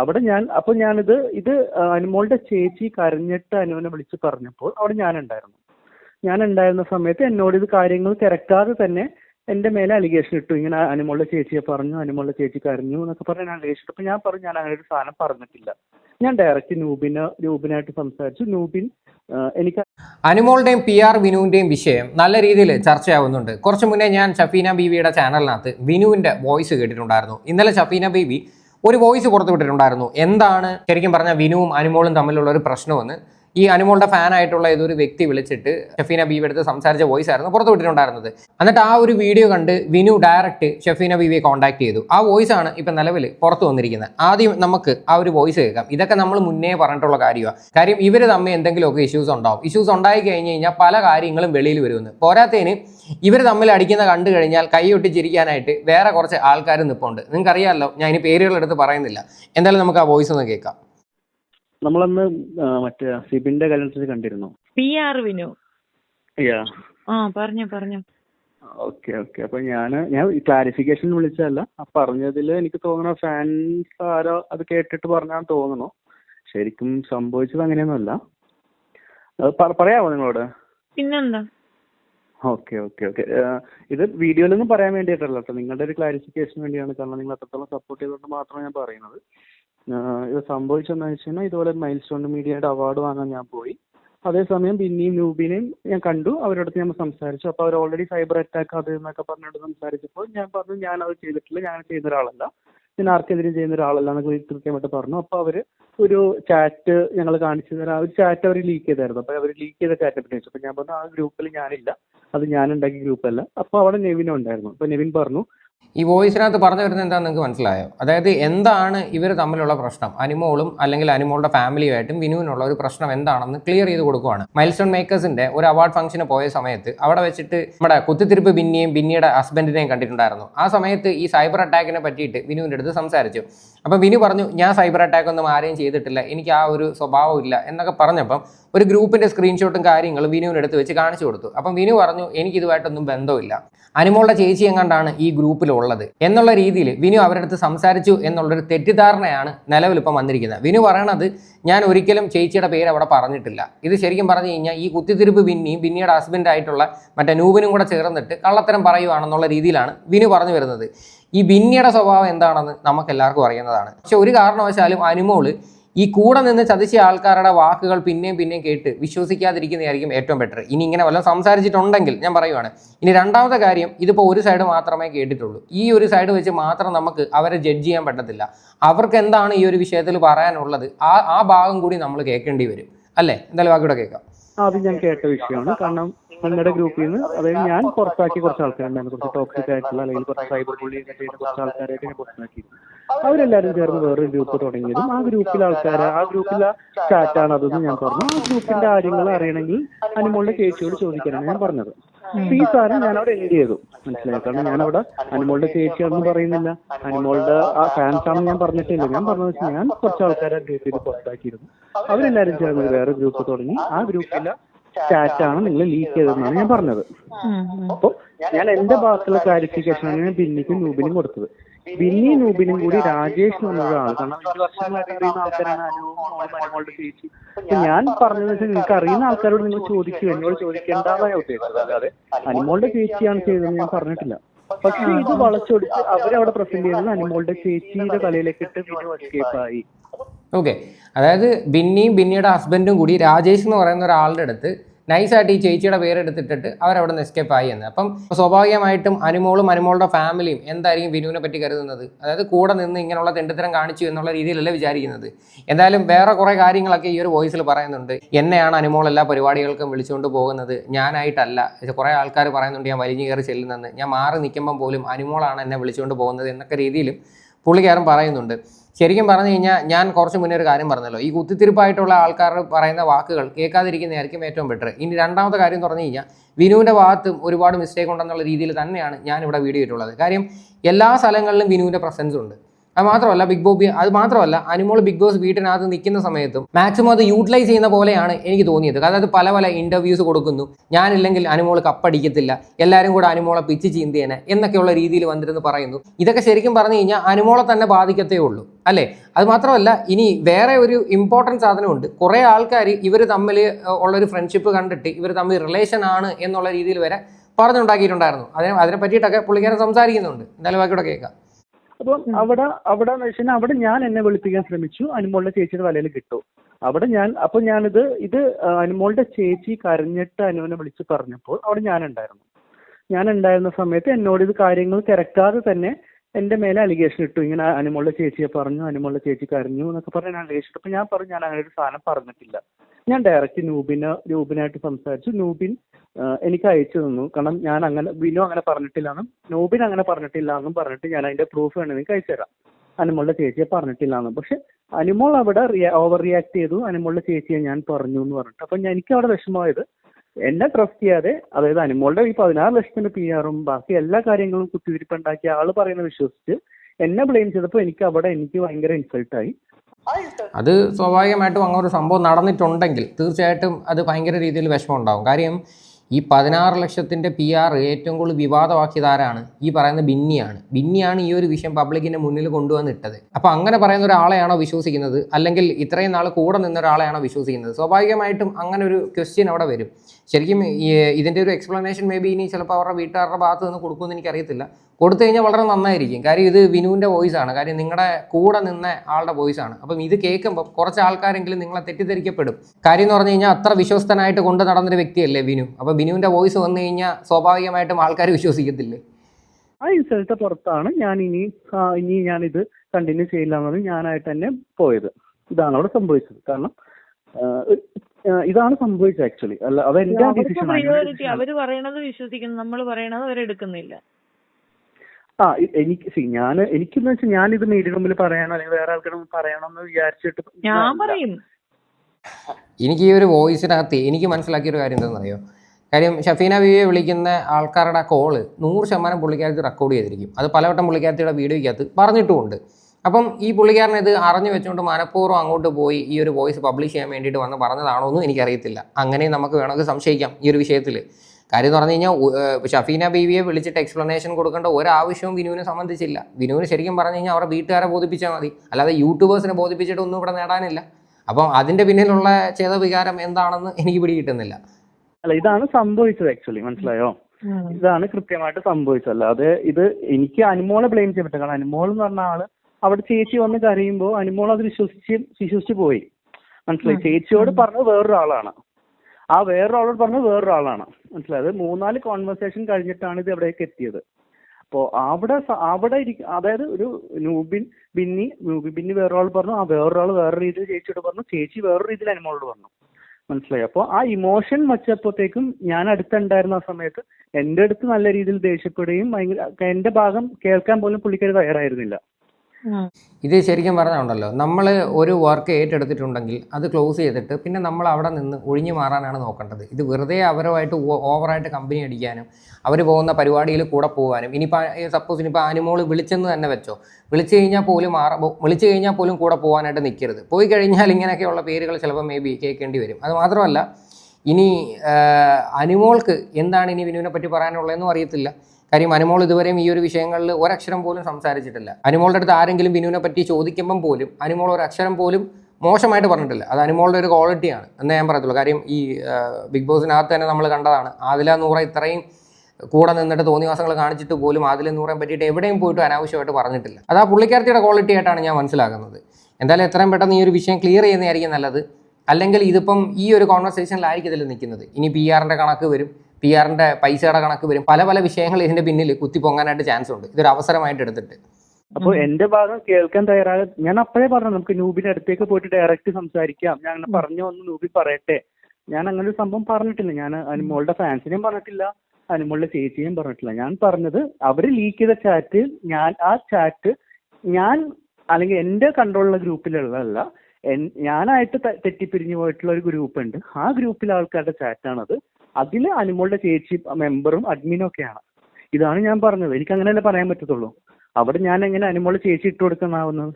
അവിടെ ഞാൻ അപ്പൊ ഞാനിത് ഇത് അനുമോളുടെ ചേച്ചി കരഞ്ഞിട്ട് അനുവിനെ വിളിച്ച് പറഞ്ഞപ്പോൾ അവിടെ ഞാൻ ഉണ്ടായിരുന്ന സമയത്ത് എന്നോട് ഇത് കാര്യങ്ങൾ തിരക്കാതെ തന്നെ എന്റെ മേലെ അലിഗേഷൻ ഇട്ടു. ഇങ്ങനെ അനുമോളുടെ ചേച്ചിയെ പറഞ്ഞു അനുമോളുടെ ചേച്ചി കരഞ്ഞു എന്നൊക്കെ പറഞ്ഞ് ഞാൻ അലിഗേഷൻ ഇട്ടു. ഞാൻ പറഞ്ഞു ഞാൻ അങ്ങനെ ഒരു സാധനം പറഞ്ഞിട്ടില്ല. ഞാൻ ഡയറക്റ്റ് നൂബിന് നൂബിനായിട്ട് സംസാരിച്ചു. നൂബിൻ എനിക്ക് അനുമോളുടെയും പി ആർ വിനുവിന്റെയും വിഷയം നല്ല രീതിയിൽ ചർച്ചയാവുന്നുണ്ട്. കുറച്ചു മുന്നേ ഞാൻ ഷഫീന ബീവിയുടെ ചാനലിനകത്ത് വിനുവിന്റെ വോയിസ് കേട്ടിട്ടുണ്ടായിരുന്നു. ഇന്നലെ ഷഫീന ബീവി ഒരു വോയിസ് പുറത്തു വിട്ടിട്ടുണ്ടായിരുന്നു എന്താണ് ശരിക്കും പറഞ്ഞാൽ വിനുവും അനുമോളും തമ്മിലുള്ള ഒരു പ്രശ്നമെന്ന് ഈ അനുമോളുടെ ഫാൻ ആയിട്ടുള്ള ഏതൊരു വ്യക്തി വിളിച്ചിട്ട് ഷഫീന ബീവി എടുത്ത് സംസാരിച്ച വോയിസ് ആയിരുന്നു പുറത്തു വിട്ടിട്ടുണ്ടായിരുന്നത്. എന്നിട്ട് ആ ഒരു വീഡിയോ കണ്ട് വിനു ഡയറക്റ്റ് ഷഫീന ബീവിയെ കോൺടാക്ട് ചെയ്തു. ആ വോയിസ് ആണ് ഇപ്പം നിലവിൽ പുറത്തു വന്നിരിക്കുന്നത്. ആദ്യം നമുക്ക് ആ ഒരു വോയിസ് കേൾക്കാം. ഇതൊക്കെ നമ്മൾ മുന്നേ പറഞ്ഞിട്ടുള്ള കാര്യമാണ് കാര്യം ഇവർ തമ്മിൽ എന്തെങ്കിലുമൊക്കെ ഇഷ്യൂസ് ഉണ്ടാവും. ഇഷ്യൂസ് ഉണ്ടായി കഴിഞ്ഞ് കഴിഞ്ഞാൽ പല കാര്യങ്ങളും വെളിയിൽ വരുമെന്ന്. പോരാത്തതിന് ഇവർ തമ്മിൽ അടിക്കുന്ന കണ്ടു കഴിഞ്ഞാൽ കൈയൊട്ടി ചിരിക്കാനായിട്ട് വേറെ കുറച്ച് ആൾക്കാർ നിൽപ്പുണ്ട് നിങ്ങൾക്ക് അറിയാമല്ലോ ഞാൻ ഇനി പേരുകളെടുത്ത് പറയുന്നില്ല. എന്തായാലും നമുക്ക് ആ വോയിസ് ഒന്ന് കേൾക്കാം. നമ്മളന്ന് മറ്റേ സിബിന്റെ കല്യാണത്തിൽ കണ്ടിരുന്നു? P R Vinu. യാ. ആ പറഞ്ഞു പറഞ്ഞു. Okay okay. അപ്പൊ ഞാൻ ഞാൻ ക്ലാരിഫിക്കേഷൻ വിളിച്ചതല്ല. ആ പറഞ്ഞതിൽ എനിക്ക് തോന്നണ ഫാൻസ് ആരോ അത് കേട്ടിട്ട് പറഞ്ഞാന്ന് തോന്നുന്നു ശരിക്കും സംഭവിച്ചത് അങ്ങനെയൊന്നുമല്ല. പറയാമോ നിങ്ങളോട്? പിന്നെന്താ? Okay okay okay. ഇത് വീഡിയോയിലൊന്നും പറയാൻ വേണ്ടിയിട്ടല്ല കേട്ടോ. നിങ്ങളുടെ ഒരു ക്ലാരിഫിക്കേഷൻ വേണ്ടിയാണ്. കാരണം നിങ്ങൾ അത്രത്തോളം സപ്പോർട്ട് ചെയ്തുകൊണ്ട് മാത്രമാണ് ഞാൻ പറയുന്നത്. ഇത് സംഭവിച്ചതെന്ന് വെച്ച് കഴിഞ്ഞാൽ ഇതുപോലെ മൈൽ സ്റ്റോൺ മീഡിയയുടെ അവാർഡ് വാങ്ങാൻ ഞാൻ പോയി. അതേസമയം ബിന്നിയും നൂബിനെയും ഞാൻ കണ്ടു. അവരോട് ഞാൻ സംസാരിച്ചു. അപ്പോൾ അവർ ഓൾറെഡി സൈബർ അറ്റാക്ക് അത് എന്നൊക്കെ പറഞ്ഞിട്ട് സംസാരിച്ചപ്പോൾ ഞാൻ പറഞ്ഞു ഞാൻ അത് ചെയ്തിട്ടില്ല. ഞാൻ ചെയ്യുന്ന ഒരാളല്ല. ഞാൻ ആർക്കെതിരെയും ചെയ്യുന്ന ഒരാളല്ല എന്നൊക്കെ കൃത്യമായിട്ട് പറഞ്ഞു. അപ്പോൾ അവർ ഒരു ചാറ്റ് ഞങ്ങൾ കാണിച്ചു തരാം ഒരു ചാറ്റ് അവർ ലീക്ക് ചെയ്തായിരുന്നു. അപ്പോൾ അവർ ലീക്ക് ചെയ്ത ചാറ്റ് പറ്റി ചോദിച്ചു അപ്പോൾ ഞാൻ പറഞ്ഞു ആ ഗ്രൂപ്പിൽ ഞാനില്ല. അത് ഞാൻ ഉണ്ടാക്കിയ ഗ്രൂപ്പല്ല അപ്പോൾ അവിടെ നെവിൻ ഉണ്ടായിരുന്നു. അപ്പോൾ നെവിൻ പറഞ്ഞു ഈ വോയിസിനകത്ത് പറഞ്ഞു വരുന്നത് എന്താണെന്ന് നിങ്ങൾക്ക് മനസ്സിലായോ? അതായത് എന്താണ് ഇവർ തമ്മിലുള്ള പ്രശ്നം? അനിമോളും അല്ലെങ്കിൽ അനിമോളുടെ ഫാമിലിയുമായിട്ടും വിനുവിനുള്ള ഒരു പ്രശ്നം എന്താണെന്ന് ക്ലിയർ ചെയ്ത് കൊടുക്കുവാണ്. മൈൽസ്റ്റോൺ മേക്കേഴ്സിന്റെ ഒരു അവാർഡ് ഫംഗ്ഷന് പോയ സമയത്ത് അവിടെ വെച്ചിട്ട് നമ്മുടെ കുത്തിത്തിരിപ്പ് ബിന്നിയും ബിന്നിയുടെ ഹസ്ബൻഡിനെയും കണ്ടിട്ടുണ്ടായിരുന്നു. ആ സമയത്ത് ഈ സൈബർ അറ്റാക്കിനെ പറ്റിയിട്ട് വിനുവിന്റെ അടുത്ത് സംസാരിച്ചു. അപ്പം വിനു പറഞ്ഞു ഞാൻ സൈബർ അറ്റാക്ക് ഒന്നും ആരെയും ചെയ്തിട്ടില്ല. എനിക്ക് ആ ഒരു സ്വഭാവം ഇല്ല എന്നൊക്കെ പറഞ്ഞപ്പം ഒരു ഗ്രൂപ്പിന്റെ സ്ക്രീൻഷോട്ടും കാര്യങ്ങളും വിനുവിന്റെ അടുത്ത് വെച്ച് കാണിച്ചു കൊടുത്തു. അപ്പം വിനു പറഞ്ഞു എനിക്ക് ഇതുമായിട്ടൊന്നും ബന്ധമില്ല. അനുമോളുടെ ചേച്ചി എങ്ങാണ്ടാണ് ഈ ഗ്രൂപ്പിലുള്ളത്? എന്നുള്ള രീതിയിൽ വിനു അവരുടെ അടുത്ത് സംസാരിച്ചു എന്നുള്ളൊരു തെറ്റിദ്ധാരണയാണ് നിലവിൽ ഇപ്പം വന്നിരിക്കുന്നത്. വിനു പറയണത് ഞാൻ ഒരിക്കലും ചേച്ചിയുടെ പേര് അവിടെ പറഞ്ഞിട്ടില്ല. ഇത് ശരിക്കും പറഞ്ഞു കഴിഞ്ഞാൽ ഈ കുത്തിത്തിരിപ്പ് ബിന്നിയും ബിന്നിയുടെ ഹസ്ബൻഡ് ആയിട്ടുള്ള മറ്റേ നൂബിനും കൂടെ ചേർന്നിട്ട് കള്ളത്തരം പറയുവാണെന്നുള്ള രീതിയിലാണ് വിനു പറഞ്ഞു വരുന്നത്. ഈ ബിന്നിയുടെ സ്വഭാവം എന്താണെന്ന് നമുക്കെല്ലാവർക്കും അറിയുന്നതാണ്. പക്ഷെ ഒരു കാരണവശാലും അനുമോൾ ഈ കൂടെ നിന്ന് ചതിച്ച ആൾക്കാരുടെ വാക്കുകൾ പിന്നെയും പിന്നെയും കേട്ട് വിശ്വസിക്കാതിരിക്കുന്നതായിരിക്കും ഏറ്റവും ബെറ്റർ ഇനി ഇങ്ങനെ വല്ലതും സംസാരിച്ചിട്ടുണ്ടെങ്കിൽ ഞാൻ പറയുവാണ്. ഇനി രണ്ടാമത്തെ കാര്യം ഇതിപ്പോൾ ഒരു സൈഡ് മാത്രമേ കേട്ടിട്ടുള്ളൂ. ഈ ഒരു സൈഡ് വെച്ച് മാത്രം നമുക്ക് അവരെ ജഡ്ജ് ചെയ്യാൻ പറ്റത്തില്ല. അവർക്ക് എന്താണ് ഈ ഒരു വിഷയത്തിൽ പറയാനുള്ളത്? ആ ആ ഭാഗം കൂടി നമ്മൾ കേൾക്കേണ്ടി വരും. അല്ലേ? എന്തായാലും ബാക്കിയുടെ കേൾക്കാം. അത് ഞാൻ കേട്ട വിഷയമാണ്. കാരണം നിങ്ങളുടെ ഗ്രൂപ്പിൽ നിന്ന് അതായത് ഞാൻ പുറത്താക്കിയ കുറച്ച് ആൾക്കാരുണ്ടായിരുന്നു കുറച്ച് ടോക്സിക് ആയിട്ടുള്ള അല്ലെങ്കിൽ കുറച്ച് സൈബർ ചെയ്ത കുറച്ച് ആൾക്കാരായിട്ട് ഞാൻ പുറത്താക്കി അവരെല്ലാവരും ചേർന്ന് വേറൊരു ഗ്രൂപ്പ് തുടങ്ങിയതും ആ ഗ്രൂപ്പിലെ ആൾക്കാർ ആ ഗ്രൂപ്പിലെ ചാറ്റാണ് അതെന്ന് ഞാൻ പറഞ്ഞു. ആ ഗ്രൂപ്പിന്റെ കാര്യങ്ങൾ അറിയണമെങ്കിൽ അനുമോളുടെ ചേച്ചിയോട് ചോദിക്കാനാണ് ഞാൻ പറഞ്ഞത്. ഈ സാധനം ഞാൻ അവിടെ എൻഡ് ചെയ്തു. മനസ്സിലായി? കാരണം ഞാൻ അവിടെ അനുമോളുടെ ചേച്ചിയാണെന്ന് പറയുന്നില്ല. അനുമോളുടെ ആ ഫാൻസ് ആണെന്ന് ഞാൻ പറഞ്ഞിട്ടില്ല. ഞാൻ പറഞ്ഞത് വെച്ചാൽ ഞാൻ കുറച്ച് ആൾക്കാരെ ഗ്രൂപ്പിൽ പുറത്താക്കിയിരുന്നു. അവരെല്ലാരും ചേർന്ന് വേറെ ഗ്രൂപ്പ് തുടങ്ങി. ആ ഗ്രൂപ്പിലെ ചാറ്റാണ് നിങ്ങൾ ലീക്ക് ചെയ്തതെന്നാണ് ഞാൻ പറഞ്ഞത്. അപ്പോൾ ഞാൻ എന്റെ ഭാഗത്തുള്ള ക്ലാരിഫിക്കേഷനാണ് ഞാൻ ബിന്നിക്കും നൂബിനും കൊടുത്തത്. ബിന്നി നൂബിനും കൂടി രാജേഷ് എന്ന് പറഞ്ഞ ഒരാൾ കാരണം അഞ്ച് വർഷങ്ങളായിട്ട് അറിയുന്ന ആൾക്കാരാണ് അനുമോളുടെ ചേച്ചി അപ്പൊ ഞാൻ പറഞ്ഞതെന്ന് വെച്ചാൽ നിങ്ങൾക്ക് അറിയുന്ന ആൾക്കാരോട് നിങ്ങൾ ചോദിച്ചു എന്നോട് ചോദിക്കേണ്ടതായ ഞാൻ ഉദ്ദേശിച്ചത് അല്ലാതെ അനുമോളുടെ ചേച്ചിയാണ് ചെയ്തതെന്ന് ഞാൻ പറഞ്ഞിട്ടില്ല. പക്ഷെ ഇത് വളച്ചൊടിച്ച് അവരവിടെ പ്രസന്റ് ചെയ്യുന്നത് അനുമോളുടെ ചേച്ചിയുടെ തലയിലേക്ക് ഇട്ട് വിനു എസ്കേപ്പ് ആയി. ഓക്കെ അതായത് ബിന്നിയും ബിന്നിയുടെ ഹസ്ബൻഡും കൂടി രാജേഷ് എന്ന് പറയുന്ന ഒരാളുടെ അടുത്ത് നൈസായിട്ട് ഈ ചേച്ചിയുടെ പേരെടുത്തിട്ടിട്ട് അവരവിടെ നിന്ന് എസ്കേപ്പ് ആയി എന്ന്. അപ്പം സ്വാഭാവികമായിട്ടും അനുമോളും അനുമോളുടെ ഫാമിലിയും എന്തായിരിക്കും വിനുവിനെ പറ്റി കരുതുന്നത്? അതായത് കൂടെ നിന്ന് ഇങ്ങനെയുള്ള തെണ്ടിത്തരം കാണിച്ചു എന്നുള്ള രീതിയിലല്ല വിചാരിക്കുന്നത്? എന്തായാലും വേറെ കുറേ കാര്യങ്ങളൊക്കെ ഈ ഒരു വോയിസിൽ പറയുന്നുണ്ട്. എന്നെയാണ് അനുമോൾ എല്ലാ പരിപാടികൾക്കും വിളിച്ചുകൊണ്ട് പോകുന്നത്. ഞാനായിട്ടല്ല. കുറേ ആൾക്കാർ പറയുന്നുണ്ട് ഞാൻ വലിഞ്ഞു കയറി ചെല്ലുന്നെന്ന്. ഞാൻ മാറി നിൽക്കുമ്പം പോലും അനുമോളാണ് എന്നെ വിളിച്ചുകൊണ്ട് പോകുന്നത് എന്നൊക്കെ രീതിയിലും പുള്ളിക്കാരൻ പറയുന്നുണ്ട്. ശരിക്കും പറഞ്ഞു കഴിഞ്ഞാൽ ഞാൻ കുറച്ച് മുന്നേ ഒരു കാര്യം പറഞ്ഞല്ലോ. ഈ കുത്തിത്തിരിപ്പായിട്ടുള്ള ആൾക്കാർ പറയുന്ന വാക്കുകൾ കേൾക്കാതിരിക്കുന്നതായിരിക്കും ഏറ്റവും ബെറ്റർ ഇനി രണ്ടാമത്തെ കാര്യം പറഞ്ഞു കഴിഞ്ഞാൽ വിനുവിന്റെ ഭാഗത്തും ഒരുപാട് മിസ്റ്റേക്ക് ഉണ്ടെന്നുള്ള രീതിയിൽ തന്നെയാണ് ഞാൻ ഇവിടെ വീഡിയോ ഇട്ടുള്ളത്. കാര്യം എല്ലാ സ്ഥലങ്ങളിലും വിനുവിന്റെ പ്രസൻസ് ഉണ്ട്. അത് മാത്രമല്ല ബിഗ് ബോബി അത് മാത്രമല്ല അനുമോൾ ബിഗ് ബോസ് വീട്ടിനകത്ത് നിൽക്കുന്ന സമയത്തും മാക്സിമം അത് യൂട്ടിലൈസ് ചെയ്യുന്ന പോലെയാണ് എനിക്ക് തോന്നിയത്. അതായത് പല പല ഇന്റർവ്യൂസ് കൊടുക്കുന്നു. ഞാനില്ലെങ്കിൽ അനുമോൾ കപ്പടിക്കത്തില്ല എല്ലാവരും കൂടെ അനുമോളെ പിച്ച് ചീന്തിയേനെ എന്നൊക്കെയുള്ള രീതിയിൽ വന്നിരുന്നു പറയുന്നു. ഇതൊക്കെ ശരിക്കും പറഞ്ഞു കഴിഞ്ഞാൽ അനുമോളെ തന്നെ ബാധിക്കത്തേ ഉള്ളൂ. അല്ലേ? അത് മാത്രമല്ല ഇനി വേറെ ഒരു ഇമ്പോർട്ടന്റ് സാധനമുണ്ട്. കുറേ ആൾക്കാർ ഇവർ തമ്മിൽ ഉള്ളൊരു ഫ്രണ്ട്ഷിപ്പ് കണ്ടിട്ട് ഇവർ തമ്മിൽ റിലേഷൻ ആണ് എന്നുള്ള രീതിയിൽ വരെ പറഞ്ഞുണ്ടാക്കിയിട്ടുണ്ടായിരുന്നു. അതിനെ അതിനെ പറ്റിയിട്ടൊക്കെ പുള്ളിക്കാരൻ സംസാരിക്കുന്നുണ്ട്. എന്തായാലും ബാക്കിയോടെ കേൾക്കാം. അപ്പം അവിടെ അവിടെ എന്ന് വെച്ചാൽ അവിടെ ഞാൻ എന്നെ വിളിപ്പിക്കാൻ ശ്രമിച്ചു. അനുമോളുടെ ചേച്ചിയുടെ വലയിൽ കിട്ടും. അവിടെ ഞാൻ അപ്പൊ ഞാനിത് ഇത് അനുമോളുടെ ചേച്ചി കരഞ്ഞിട്ട് അനുവിനെ വിളിച്ച് പറഞ്ഞപ്പോൾ അവിടെ ഞാൻ ഉണ്ടായിരുന്നു ഞാൻ ഉണ്ടായിരുന്ന സമയത്ത് എന്നോട് ഇത് കാര്യങ്ങൾ തിരക്കാതെ തന്നെ എന്റെ മേലെ അലിഗേഷൻ ഇട്ടു. ഇങ്ങനെ അനുമോളുടെ ചേച്ചിയെ പറഞ്ഞു അനുമോളുടെ ചേച്ചി കരഞ്ഞു എന്നൊക്കെ പറഞ്ഞ് ഞാൻ അലിഗേഷൻ ഇട്ടു. അപ്പൊ ഞാൻ പറഞ്ഞു ഞാൻ അങ്ങനെ ഒരു സാധനം പറഞ്ഞിട്ടില്ല. ഞാൻ ഡയറക്റ്റ് നൂബിന് നൂബിനായിട്ട് സംസാരിച്ചു. നൂബിൻ എനിക്ക് അയച്ചു തന്നു. കാരണം ഞാൻ അങ്ങനെ വിനു അങ്ങനെ പറഞ്ഞിട്ടില്ല എന്നും നൂബിൻ അങ്ങനെ പറഞ്ഞിട്ടില്ല എന്നും പറഞ്ഞിട്ട് ഞാൻ അതിന്റെ പ്രൂഫ് വേണമെങ്കിൽ അയച്ചു തരാം. അനുമോളുടെ ചേച്ചിയെ പറഞ്ഞിട്ടില്ല പക്ഷെ അനുമോൾ അവിടെ ഓവർ റിയാക്ട് ചെയ്തു. അനുമോളുടെ ചേച്ചിയെ ഞാൻ പറഞ്ഞു എന്ന് പറഞ്ഞിട്ട്. അപ്പൊ എനിക്ക് അവിടെ വിഷമമായത് എന്നെ ട്രസ്റ്റ് ചെയ്യാതെ അതായത് അനുമോളുടെ ഈ പതിനാറ് ലക്ഷത്തിന്റെ പി ആറും ബാക്കി എല്ലാ കാര്യങ്ങളും കുത്തിവിരിപ്പുണ്ടാക്കി ആൾ പറയുന്നത് വിശ്വസിച്ച് എന്നെ ബ്ലെയിം ചെയ്തപ്പോൾ എനിക്ക് അവിടെ എനിക്ക് ഭയങ്കര ഇൻസൾട്ടായി അത് സ്വാഭാവികമായിട്ടും അങ്ങനെ ഒരു സംഭവം നടന്നിട്ടുണ്ടെങ്കിൽ തീർച്ചയായിട്ടും അത് ഭയങ്കര രീതിയിൽ വിഷമം ഉണ്ടാകും കാര്യം ഈ പതിനാറ് ലക്ഷത്തിന്റെ പി ആർ ഏറ്റവും കൂടുതൽ വിവാദമാക്കിയത് ആരാണ് ഈ പറയുന്ന ബിന്നിയാണ്. ബിന്നിയാണ് ഈ ഒരു വിഷയം പബ്ലിക്കിന്റെ മുന്നിൽ കൊണ്ടുവന്നിട്ടത് അപ്പോൾ അങ്ങനെ പറയുന്ന ഒരാളെയാണോ വിശ്വസിക്കുന്നത്? അല്ലെങ്കിൽ ഇത്രയും നാൾ കൂടെ നിന്ന ഒരാളെയാണോ വിശ്വസിക്കുന്നത്? സ്വാഭാവികമായിട്ടും അങ്ങനെ ഒരു ക്വസ്റ്റ്യൻ അവിടെ വരും. ശരിക്കും ഇതിന്റെ ഒരു എക്സ്പ്ലനേഷൻ മേ ബി ഇനി ചിലപ്പോൾ അവരുടെ വീട്ടുകാരുടെ ഭാഗത്ത് നിന്ന് കൊടുക്കുമെന്ന് എനിക്കറിയത്തില്ല. കൊടുത്തു കഴിഞ്ഞാൽ വളരെ നന്നായിരിക്കും. കാര്യം ഇത് വിനുവിന്റെ വോയിസ് ആണ്. കാര്യം നിങ്ങളുടെ കൂടെ നിന്ന ആളുടെ വോയിസ് ആണ്. അപ്പം ഇത് കേൾക്കുമ്പോൾ കുറച്ച് ആൾക്കാരെങ്കിലും നിങ്ങളെ തെറ്റിദ്ധരിക്കപ്പെടും. കാര്യം എന്ന് പറഞ്ഞു കഴിഞ്ഞാൽ അത്ര വിശ്വസ്തനായിട്ട് കൊണ്ട് നടന്നൊരു വ്യക്തിയല്ലേ വിനു? അപ്പം ബിനുവിന്റെ വോയിസ് വന്നു കഴിഞ്ഞാൽ സ്വാഭാവികമായിട്ടും ആൾക്കാർ വിശ്വസിക്കത്തില്ലേ? ആ ഇൻസൾട്ട് പുറത്താണ് ഞാൻ ഇനി ഇനി ഞാൻ ഇത് കണ്ടിന്യൂ ചെയ്യില്ല എന്നത് ഞാനായിട്ട് തന്നെ പോയത്. ഇതാണ് അവിടെ സംഭവിച്ചത്. കാരണം ഇതാണ് സംഭവിച്ചത് ആക്ച്വലി അല്ല അത് എന്റെ ഡിസിഷൻ അവർ പറയണത് വിശ്വസിക്കുന്നു. നമ്മൾ പറയണത് അവരെടുക്കുന്നില്ല ആ എനിക്ക് സി ഞാൻ എനിക്കെന്ന് വെച്ചാൽ ഞാൻ ഇത് മീഡിയ മുമ്പിൽ പറയണം അല്ലെങ്കിൽ വേറെ ആൾക്കാരും പറയണം എന്ന് വിചാരിച്ചിട്ട് ഞാൻ. പറയും. എനിക്ക് ഈ ഒരു വോയിസിനകത്ത് എനിക്ക് മനസ്സിലാക്കിയ ഒരു കാര്യം എന്താണെന്നറിയോ? കാര്യം ഷഫീന ബിയെ വിളിക്കുന്ന ആൾക്കാരുടെ കോൾ നൂറ് ശതമാനം പുള്ളിക്കാരത്തി റെക്കോർഡ് ചെയ്തിരിക്കും. അത് പലവട്ടം പുള്ളിക്കാരത്തിയുടെ വീഡിയോയ്ക്കകത്ത് പറഞ്ഞിട്ടുമുണ്ട്. അപ്പം ഈ പുള്ളിക്കാരനത് അറിഞ്ഞു വെച്ചുകൊണ്ട് മനഃപൂർവം അങ്ങോട്ട് പോയി ഈ ഒരു വോയിസ് പബ്ലിഷ് ചെയ്യാൻ വേണ്ടിയിട്ട് വന്ന് പറഞ്ഞതാണോ എന്നും എനിക്കറിയത്തില്ല. അങ്ങനെ നമുക്ക് വേണമെങ്കിൽ സംശയിക്കാം ഈ ഒരു വിഷയത്തിൽ കാര്യം എന്ന് പറഞ്ഞു കഴിഞ്ഞാൽ ഷഫീന ബീവിയെ വിളിച്ചിട്ട് എക്സ്പ്ലനേഷൻ കൊടുക്കേണ്ട ഒരാവശ്യവും വിനുവിനെ സംബന്ധിച്ചില്ല. വിനുവിന് ശരിക്കും പറഞ്ഞു കഴിഞ്ഞാൽ അവരുടെ വീട്ടുകാരെ ബോധിപ്പിച്ചാൽ മതി. അല്ലാതെ യൂട്യൂബേഴ്സിനെ ബോധിപ്പിച്ചിട്ട് ഒന്നും ഇവിടെ നേടാനില്ല. അപ്പം അതിന്റെ പിന്നിലുള്ള ചേതവികാരം എന്താണെന്ന് എനിക്ക് പിടികിട്ടുന്നില്ല. അല്ല ഇതാണ് സംഭവിച്ചത് ആക്ച്വലി മനസ്സിലായോ? ഇതാണ് കൃത്യമായിട്ട് സംഭവിച്ചത്. അല്ലാതെ ഇത് എനിക്ക് അനുമോളെ ബ്ലെയിം ചെയ്യാൻ പറ്റില്ല കാരണം അനുമോൾ എന്ന് പറഞ്ഞ ആൾ അവിടെ ചേച്ചി വന്ന് കരയുമ്പോൾ അനുമോൾ അത് വിശ്വസിച്ച് വിശ്വസിച്ച് പോയി. മനസ്സിലായി? ചേച്ചിയോട് പറഞ്ഞത് വേറൊരാളാണ്. ആ വേറൊരാളോട് പറഞ്ഞത് വേറൊരാളാണ്. മനസ്സിലായത് മൂന്നാൽ കോൺവെർസേഷൻ കഴിഞ്ഞിട്ടാണ് ഇത് എവിടേക്ക് എത്തിയത്. അപ്പോൾ അവിടെ അവിടെ ഇരിക്കും അതായത് ഒരു നൂബിൻ ബിന്നി നൂബിൻ ബിന്നി വേറൊരാൾ പറഞ്ഞു ആ വേറൊരാൾ വേറെ രീതിയിൽ ചേച്ചിയോട് പറഞ്ഞു ചേച്ചി വേറൊരു രീതിയിൽ അനുമോളോട് പറഞ്ഞു. മനസ്സിലായി. അപ്പോൾ ആ ഇമോഷൻ വച്ചപ്പോഴത്തേക്കും ഞാൻ അടുത്തുണ്ടായിരുന്ന ആ സമയത്ത് എന്റെ അടുത്ത് നല്ല രീതിയിൽ ദേഷ്യപ്പെടുകയും ഭയങ്കര എന്റെ ഭാഗം കേൾക്കാൻ പോലും പുള്ളിക്കാരി തയ്യാറായിരുന്നില്ല ഇത് ശരിക്കും പറഞ്ഞുണ്ടല്ലോ. നമ്മൾ ഒരു വർക്ക് ഏറ്റെടുത്തിട്ടുണ്ടെങ്കിൽ അത് ക്ലോസ് ചെയ്തിട്ട് പിന്നെ നമ്മൾ അവിടെ നിന്ന് ഒഴിഞ്ഞു മാറാനാണ് നോക്കേണ്ടത്. ഇത് വെറുതെ അവരുമായിട്ട് ഓവറായിട്ട് കമ്പനി അടിക്കാനും അവർ പോകുന്ന പരിപാടിയിൽ കൂടെ പോകാനും ഇനിയിപ്പോൾ സപ്പോസ് ഇനിയിപ്പോൾ ആനിമോൾ വിളിച്ചെന്ന് തന്നെ വെച്ചോ. വിളിച്ചു കഴിഞ്ഞാൽ പോലും മാറ വിളിച്ചു കഴിഞ്ഞാൽ പോലും കൂടെ പോകാനായിട്ട് നിൽക്കരുത് പോയി കഴിഞ്ഞാൽ ഇങ്ങനെയൊക്കെയുള്ള പേരുകൾ ചിലപ്പോൾ മേ ബി കേൾക്കേണ്ടി വരും. അത് മാത്രമല്ല ഇനി അനുമോൾക്ക് എന്താണ് ഇനി വിനുവിനെ പറ്റി പറയാനുള്ളതെന്നും അറിയത്തില്ല. കാര്യം അനുമോൾ ഇതുവരെയും ഈ ഒരു വിഷയങ്ങളിൽ ഒരക്ഷരം പോലും സംസാരിച്ചിട്ടില്ല. അനുമോളുടെ അടുത്ത് ആരെങ്കിലും ബിനുവിനെ പറ്റി ചോദിക്കുമ്പം പോലും അനുമോൾ ഒരക്ഷരം പോലും മോശമായിട്ട് പറഞ്ഞിട്ടില്ല. അത് അനുമോളുടെ ഒരു ക്വാളിറ്റിയാണ് എന്നേ ഞാൻ പറയത്തുള്ളൂ. കാര്യം ഈ ബിഗ് ബോസിനകത്ത് തന്നെ നമ്മൾ കണ്ടതാണ്. ആദില നൂറ ഇത്രയും കൂടെ നിന്നിട്ട് തോന്നിവാസങ്ങൾ കാണിച്ചിട്ട് പോലും ആദില നൂറെ പറ്റിയിട്ട് എവിടെയും പോയിട്ട് അനാവശ്യമായിട്ട് പറഞ്ഞിട്ടില്ല. അത് ആ പുള്ളിക്കാരത്തിയുടെ ക്വാളിറ്റി ആയിട്ടാണ് ഞാൻ മനസ്സിലാക്കുന്നത്. എന്തായാലും എത്രയും പെട്ടെന്ന് ഈ ഒരു വിഷയം ക്ലിയർ ചെയ്യുന്നതായിരിക്കും നല്ലത്. അല്ലെങ്കിൽ ഇതിപ്പം ഈ ഒരു കോൺവെർസേഷനിലായിരിക്കും ഇതിൽ നിൽക്കുന്നത്. ഇനി പി ആറിന്റെ കണക്ക് വരും. പി ആറിന്റെ പൈസയുടെ കണക്ക് വരും. പല പല വിഷയങ്ങൾ ഇതിന്റെ പിന്നിൽ കുത്തി പൊങ്ങാനായിട്ട് ചാൻസ് ഉണ്ട്. ഇതൊരു അവസരമായിട്ട് എടുത്തിട്ട്. അപ്പോൾ എന്റെ ഭാഗം കേൾക്കാൻ തയ്യാറായ ഞാൻ അപ്പോഴേ പറഞ്ഞു നമുക്ക് നൂബിന്റെ അടുത്തേക്ക് പോയിട്ട് ഡയറക്റ്റ് സംസാരിക്കാം. ഞാൻ അങ്ങനെ പറഞ്ഞു ഒന്ന് നൂബി പറയട്ടെ. ഞാൻ അങ്ങനെ ഒരു സംഭവം പറഞ്ഞിട്ടില്ല. ഞാൻ അനുമോളുടെ ഫാൻസിനെയും പറഞ്ഞിട്ടില്ല. അനുമോളുടെ ചേച്ചിയും പറഞ്ഞിട്ടില്ല. ഞാൻ പറഞ്ഞത് അവർ ലീക്ക് ചെയ്ത ചാറ്റ് ഞാൻ ആ ചാറ്റ് ഞാൻ അല്ലെങ്കിൽ എന്റെ കൺട്രോളുള്ള ഗ്രൂപ്പിലുള്ളതല്ല. ഞാനായിട്ട് തെറ്റിപ്പിരിഞ്ഞു പോയിട്ടുള്ള ഒരു ഗ്രൂപ്പ് ഉണ്ട് ആ ഗ്രൂപ്പിലെ ആൾക്കാരുടെ ചാറ്റാണത് അതിൽ അനുമോളുടെ ചേച്ചി മെമ്പറും അഡ്മിനും ഒക്കെയാണ്. ഇതാണ് ഞാൻ പറഞ്ഞത്. എനിക്ക് അങ്ങനെയല്ലേ പറയാൻ പറ്റത്തുള്ളൂ. അവിടെ ഞാൻ എങ്ങനെ അനുമോളുടെ ചേച്ചി ഇട്ട് കൊടുക്കുന്നതാവുന്നത്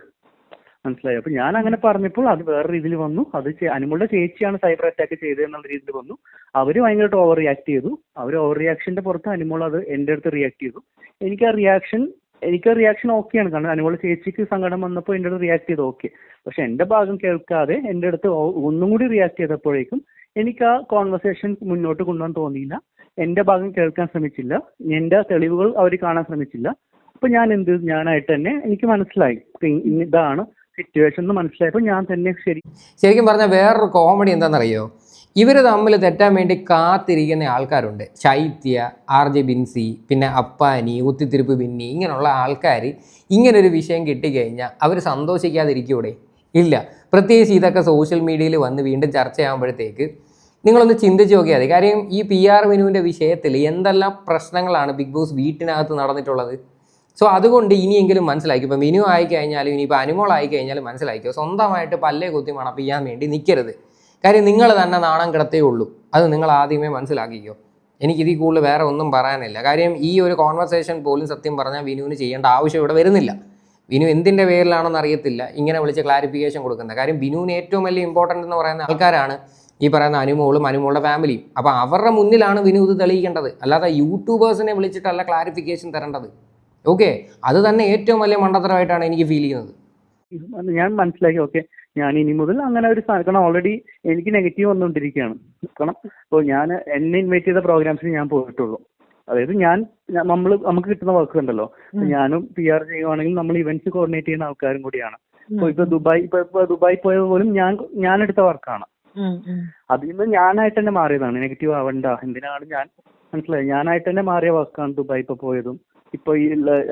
മനസ്സിലായി? അപ്പൊ ഞാൻ അങ്ങനെ പറഞ്ഞപ്പോൾ അത് വേറെ രീതിയിൽ വന്നു. അത് അനുമോളുടെ ചേച്ചിയാണ് സൈബർ അറ്റാക്ക് ചെയ്തത് എന്നുള്ള രീതിയിൽ വന്നു. അവർ ഭയങ്കരമായിട്ട് ഓവർ റിയാക്ട് ചെയ്തു. അവർ ഓവർ റിയാക്ഷന്റെ പുറത്ത് അനുമോൾ അത് എന്റെ അടുത്ത് റിയാക്ട് ചെയ്തു. എനിക്ക് ആ റിയാക്ഷൻ എനിക്ക് റിയാക്ഷൻ ഓക്കെയാണ് കാരണം അനുമോളെ ചേച്ചിക്ക് സങ്കടം വന്നപ്പോൾ എന്റെ അടുത്ത് റിയാക്ട് ചെയ്ത്. ഓക്കെ പക്ഷെ എന്റെ ഭാഗം കേൾക്കാതെ എന്റെ അടുത്ത് ഒന്നും കൂടി റിയാക്ട് ചെയ്തപ്പോഴേക്കും എനിക്ക് ആ കോൺവെർസേഷൻ മുന്നോട്ട് കൊണ്ടുപോകാൻ തോന്നിയില്ല. എന്റെ ഭാഗം കേൾക്കാൻ ശ്രമിച്ചില്ല. എന്റെ തെളിവുകൾ അവർ കാണാൻ ശ്രമിച്ചില്ല. അപ്പൊ ഞാൻ എന്ത് ഞാനായിട്ട് തന്നെ എനിക്ക് മനസ്സിലായി. ഇതാണ് സിറ്റുവേഷൻ എന്ന് മനസ്സിലായപ്പോൾ ഞാൻ തന്നെ ശരി ശരിക്കും പറഞ്ഞാൽ വേറൊരു കോമഡി എന്താണെന്നറിയോ ഇവർ തമ്മിൽ തെറ്റാൻ വേണ്ടി കാത്തിരിക്കുന്ന ആൾക്കാരുണ്ട്. ശൈത്യ ആർ ജെ ബിൻസി പിന്നെ അപ്പാനി കുത്തിത്തിരിപ്പ് ബിന്നി ഇങ്ങനെയുള്ള ആൾക്കാർ ഇങ്ങനൊരു വിഷയം കിട്ടിക്കഴിഞ്ഞാൽ അവർ സന്തോഷിക്കാതിരിക്കൂടെ? ഇല്ല. പ്രത്യേകിച്ച് ഇതൊക്കെ സോഷ്യൽ മീഡിയയിൽ വന്ന് വീണ്ടും ചർച്ചയാകുമ്പോഴത്തേക്ക് നിങ്ങളൊന്ന് ചിന്തിച്ച് നോക്കിയാൽ മതി. കാര്യം ഈ പി ആർ വിനുവിന്റെ വിഷയത്തിൽ എന്തെല്ലാം പ്രശ്നങ്ങളാണ് ബിഗ് ബോസ് വീട്ടിനകത്ത് നടന്നിട്ടുള്ളത്? സോ അതുകൊണ്ട് ഇനിയെങ്കിലും മനസ്സിലാക്കി. ഇപ്പം മിനു ആയി കഴിഞ്ഞാലും ഇനിയിപ്പോൾ അനുമോൾ ആയി കഴിഞ്ഞാലും മനസ്സിലാക്കിയോ സ്വന്തമായിട്ട് പല്ലേ കുത്തി മണപ്പിക്കാൻ വേണ്ടി നിൽക്കരുത് കാര്യം നിങ്ങൾ തന്നെ നാണം കിടത്തേ ഉള്ളൂ. അത് നിങ്ങൾ ആദ്യമേ മനസ്സിലാക്കിക്കോ. എനിക്കിതിൽ കൂടുതൽ വേറെ ഒന്നും പറയാനില്ല. കാര്യം ഈ ഒരു കോൺവെർസേഷൻ പോലും സത്യം പറഞ്ഞാൽ വിനുവിന് ചെയ്യേണ്ട ആവശ്യം ഇവിടെ വരുന്നില്ല. വിനു എന്തിന്റെ പേരിലാണെന്ന് അറിയത്തില്ല. ഇങ്ങനെ വിളിച്ച് ക്ലാരിഫിക്കേഷൻ കൊടുക്കുന്നത്. കാര്യം ബിനുവിന് ഏറ്റവും വലിയ ഇമ്പോർട്ടന്റ് എന്ന് പറയുന്ന ആൾക്കാരാണ് ഈ പറയുന്ന അനുമോളും അനുമോളുടെ ഫാമിലിയും അപ്പോൾ അവരുടെ മുന്നിലാണ് വിനു ഇത് തെളിയിക്കേണ്ടത്. അല്ലാതെ യൂട്യൂബേഴ്സിനെ വിളിച്ചിട്ടല്ല ക്ലാരിഫിക്കേഷൻ തരേണ്ടത്. ഓക്കെ അത് തന്നെ ഏറ്റവും വലിയ മണ്ടത്തരമായിട്ടാണ് എനിക്ക് ഫീൽ ചെയ്യുന്നത്. ഞാൻ മനസ്സിലാക്കി. ഓക്കെ ഞാൻ ഇനി മുതൽ അങ്ങനെ ഒരു സാധനം ഓൾറെഡി എനിക്ക് നെഗറ്റീവ് വന്നുകൊണ്ടിരിക്കുകയാണ്. കാരണം ഇപ്പോൾ ഞാൻ എന്നെ ഇൻവൈറ്റ് ചെയ്ത പ്രോഗ്രാംസിന് ഞാൻ പോയിട്ടുള്ളൂ. അതായത് ഞാൻ നമ്മൾ നമുക്ക് കിട്ടുന്ന വർക്ക് ഉണ്ടല്ലോ. ഞാനും പി ആർ ചെയ്യുവാണെങ്കിൽ നമ്മൾ ഇവന്റ്സ് കോർഡിനേറ്റ് ചെയ്യുന്ന ആൾക്കാരും കൂടിയാണ്. അപ്പൊ ഇപ്പൊ ദുബായ് ഇപ്പൊ ദുബായ് പോയത് പോലും ഞാൻ ഞാൻ എടുത്ത വർക്കാണ്. അതിൽ നിന്ന് ഞാനായിട്ട് തന്നെ മാറിയതാണ്. നെഗറ്റീവ് ആവണ്ട. എന്തിനാണ് ഞാൻ മനസ്സിലായി? ഞാനായിട്ട് തന്നെ മാറിയ വർക്കാണ് ദുബായ് ഇപ്പൊ പോയതും. ഇപ്പൊ ഈ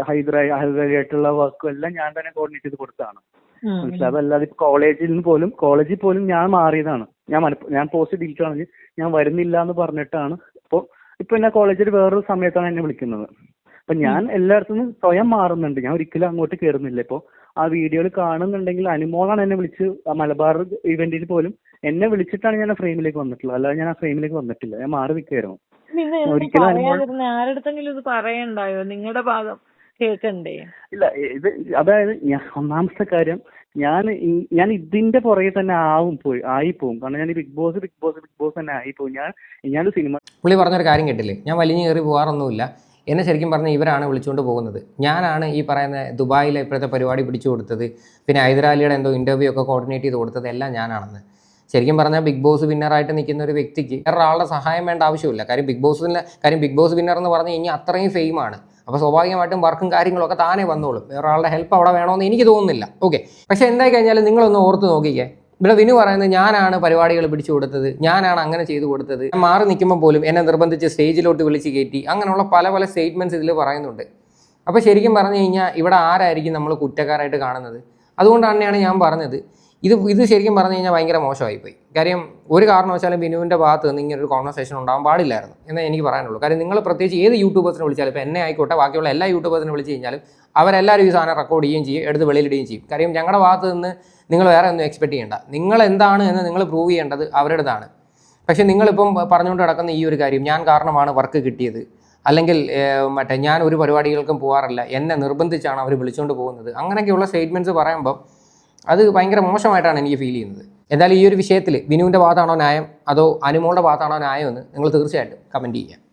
ഹൈദരാബാദ് ഹൈദരാബാദായിട്ടുള്ള വർക്കും എല്ലാം ഞാൻ തന്നെ കോർഡിനേറ്റ് ചെയ്ത് കൊടുത്താണ് മനസ്സിലായി? അതല്ലാതെ ഇപ്പൊ കോളേജിൽ നിന്ന് പോലും കോളേജിൽ പോലും ഞാൻ മാറിയതാണ്. ഞാൻ ഞാൻ പോസ്റ്റ് ഡിലീറ്റ് ആണെങ്കിൽ ഞാൻ വരുന്നില്ല എന്ന് പറഞ്ഞിട്ടാണ് ഇപ്പൊ ഇപ്പൊ എന്നെ കോളേജിൽ വേറൊരു സമയത്താണ് എന്നെ വിളിക്കുന്നത്. അപ്പൊ ഞാൻ എല്ലായിടത്തുനിന്നും സ്വയം മാറുന്നുണ്ട്. ഞാൻ ഒരിക്കലും അങ്ങോട്ട് കയറുന്നില്ല ഇപ്പോ ആ വീഡിയോയിൽ കാണുന്നുണ്ടെങ്കിൽ അനുമോളാണ് എന്നെ വിളിച്ച് ആ മലബാർ ഇവന്റിൽ പോലും എന്നെ വിളിച്ചിട്ടാണ് ഞാൻ ആ ഫ്രെയിമിലേക്ക് വന്നിട്ടുള്ളത്. അല്ലാതെ ഞാൻ ആ ഫ്രെയിമിലേക്ക് വന്നിട്ടില്ല. ഞാൻ മാറി നിൽക്കുകയായിരുന്നു. ഒരിക്കലും അനുമോൾ- ഇത് പറയണ്ടായോ? നിങ്ങളുടെ ഭാഗം കേൾക്കണ്ടേ? ഇല്ല ഇത് അതായത് ഞാൻ ഒന്നാമത്തെ കാര്യം ഞാൻ ഞാൻ ഇതിന്റെ പുറകെ തന്നെ ആവും പോയി ആയി പോകും കാരണം ഞാൻ big boss big boss big boss തന്നെ ആയി പോകും ഞാൻ ഞാനൊരു സിനിമ പുള്ളി പറഞ്ഞൊരു കാര്യം കേട്ടില്ലേ? ഞാൻ വലിഞ്ഞു കയറി പോകാറൊന്നുമില്ല എന്നെ ശരിക്കും പറഞ്ഞാൽ ഇവരാണ് വിളിച്ചുകൊണ്ട് പോകുന്നത്. ഞാനാണ് ഈ പറയുന്ന ദുബായിലെ ഇപ്പോഴത്തെ പരിപാടി പിടിച്ചു കൊടുത്തത്. പിന്നെ ഹൈദരാലിയുടെ എന്തോ ഇന്റർവ്യൂ ഒക്കെ കോർഡിനേറ്റ് ചെയ്ത് കൊടുത്തത് എല്ലാം ഞാനാണെന്ന്. ശരിക്കും പറഞ്ഞാൽ ബിഗ് ബോസ് വിന്നറായിട്ട് നിൽക്കുന്ന ഒരു വ്യക്തിക്ക് വേറെ ആളുടെ സഹായം വേണ്ട ആവശ്യമില്ല. കാര്യം ബിഗ് ബോസിന് കാര്യം ബിഗ് ബോസ് വിന്നർ എന്ന് പറഞ്ഞു കഴിഞ്ഞാൽ അത്രയും ഫെയിമാണ് അപ്പോൾ സ്വാഭാവികമായിട്ടും വർക്കും കാര്യങ്ങളൊക്കെ താനേ വന്നോളും. വേറെ ആളുടെ ഹെൽപ്പ് അവിടെ വേണമെന്ന് എനിക്ക് തോന്നുന്നില്ല. ഓക്കെ പക്ഷേ എന്തായി കഴിഞ്ഞാലും നിങ്ങളൊന്ന് ഓർത്ത് നോക്കിക്കേ. ഇവിടെ വിനു പറയുന്നത് ഞാനാണ് പരിപാടികൾ പിടിച്ചു കൊടുത്തത്. ഞാനാണ് അങ്ങനെ ചെയ്തു കൊടുത്തത്. മാറി നിൽക്കുമ്പോൾ പോലും എന്നെ നിർബന്ധിച്ച് സ്റ്റേജിലോട്ട് വിളിച്ച് കയറ്റി. അങ്ങനെയുള്ള പല പല സ്റ്റേറ്റ്മെന്റ്സ് ഇതിൽ പറയുന്നുണ്ട്. അപ്പോൾ ശരിക്കും പറഞ്ഞു കഴിഞ്ഞാൽ ഇവിടെ ആരായിരിക്കും നമ്മൾ കുറ്റക്കാരായിട്ട് കാണുന്നത്? അതുകൊണ്ട് തന്നെയാണ് ഞാൻ പറഞ്ഞത്. ഇത് ഇത് ശരിക്കും പറഞ്ഞു കഴിഞ്ഞാൽ ഭയങ്കര മോശമായിപ്പോയി. കാര്യം ഒരു കാരണവശാലും ബിനുവിന്റെ ഭാഗത്ത് നിന്ന് ഇങ്ങനെ ഒരു കോൺവെർസേഷൻ ഉണ്ടാകാൻ പാടില്ലായിരുന്നു എന്നേ എനിക്ക് പറയാനുള്ളൂ. കാര്യം നിങ്ങൾ പ്രത്യേകിച്ച് ഏത് യൂട്യൂബേഴ്സിനെ വിളിച്ചാലും ഇപ്പോൾ എന്നെ ആയിക്കോട്ടെ ബാക്കിയുള്ള എല്ലാ യൂട്യൂബേഴ്സിനെ വിളിച്ച് കഴിഞ്ഞാലും അവരെല്ലാവരും ഈ സാധനം റെക്കോർഡ് ചെയ്യുകയും ചെയ്യും എടുത്ത് വെളിയിലിടുകയും ചെയ്യും. കാര്യം ഞങ്ങളുടെ ഭാഗത്ത് നിന്ന് നിങ്ങൾ വേറെ ഒന്നും എക്സ്പെക്ട് ചെയ്യേണ്ട. നിങ്ങൾ എന്താണ് എന്ന് നിങ്ങൾ പ്രൂവ് ചെയ്യേണ്ടത് അവരുടേതാണ്. പക്ഷേ നിങ്ങളിപ്പം പറഞ്ഞുകൊണ്ട് നടക്കുന്ന ഈ ഒരു കാര്യം ഞാൻ കാരണമാണ് വർക്ക് കിട്ടിയത്. അല്ലെങ്കിൽ മറ്റേ ഞാൻ ഒരു പരിപാടികൾക്കും പോകാറില്ല എന്നെ നിർബന്ധിച്ചാണ് അവർ വിളിച്ചുകൊണ്ട് പോകുന്നത്. അങ്ങനെയൊക്കെയുള്ള സ്റ്റേറ്റ്മെന്റ്സ് പറയുമ്പോൾ അത് ഭയങ്കര മോശമായിട്ടാണ് എനിക്ക് ഫീൽ ചെയ്യുന്നത്. എന്തായാലും ഈ ഒരു വിഷയത്തിൽ ബിനുവിന്റെ ഭാഗത്താണോ ന്യായം? അതോ അനുമോളുടെ ഭാഗത്താണോ ന്യായം എന്ന് നിങ്ങൾ തീർച്ചയായിട്ടും കമന്റ് ചെയ്യുക.